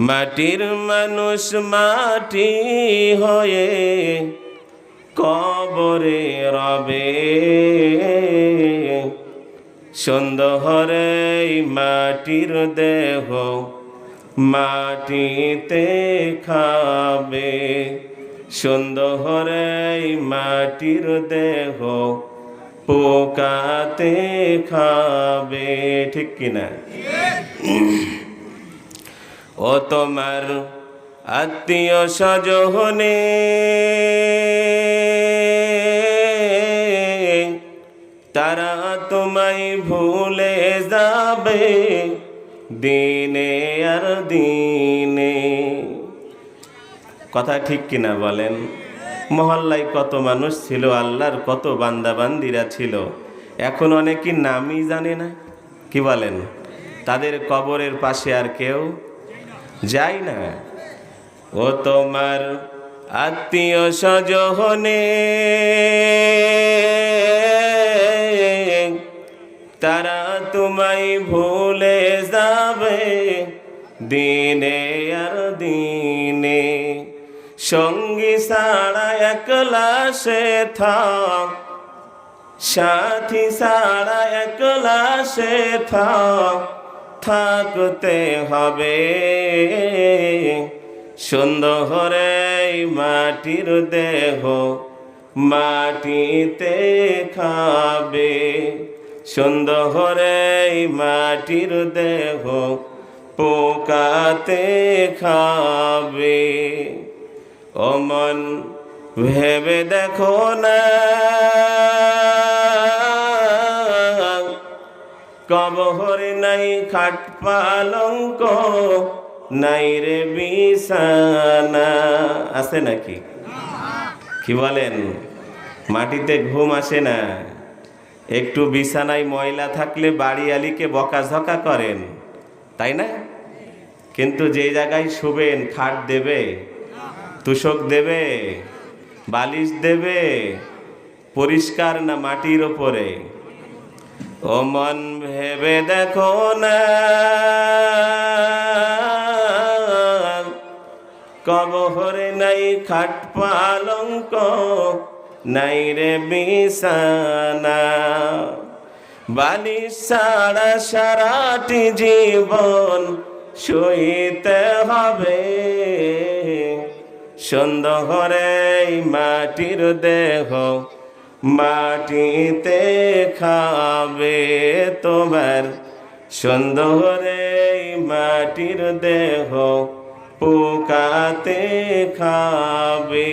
মাটির মানুষ মাটি হয়ে কবরে রবে। সুন্দরে মাটির দেহ মাটিতে খাবে। সুন্দরে মাটির দেহ পোকাতে খাবে। ঠিক কিনা? ও তোমার আত্মীয় স্বজনে, তারা তোমায় ভুলে যাবে দিনে আর দিনে। কথা ঠিক কিনা বলেন? মহল্লায় কত মানুষ ছিল, আল্লাহর কত বান্দাবান্দিরা ছিল, এখন অনেকে নামই জানে না। কি বলেন? তাদের কবরের পাশে আর কেউ যায় না। ও তোমার আত্মীয় স্বজনে, তারা তোমায় ভুলে যাবে দিনে আর দিনে। সঙ্গী ছাড়া একলা সে থাক, সাথী ছাড়া একলা সে থাক। থাকতে হবে। সুন্দর মাটির দেহ মাটিতে খাবে। সুন্দর মাটির দেহ পোকাতে খাবে। অমন ভেবে দেখো না। কবহরে নাই খাট পালঙ্ক, নাই রে বিছানা। আছে নাকি? কি বলেন? মাটিতে ঘুম আসে না। একটু বিছানায় ময়লা থাকলে বাড়িয়ালিকে বকাঝকা করেন, তাই না? কিন্তু যে জায়গায় শুবেন, খাট দেবে, তুষক দেবে, বালিশ দেবে, পরিষ্কার না মাটির ওপরে? ও মন ভেবে দেখো না। কবহরে নাই খাট পালঙ্ক, নাই রে বিছানা। বালিশ ছাড়া সারাটি জীবন সইতে হবে। সুন্দরে মাটির দেহ মাটিতে খাবে তোমার সুন্দরে মাটির দেহ পোকাতে খাবে।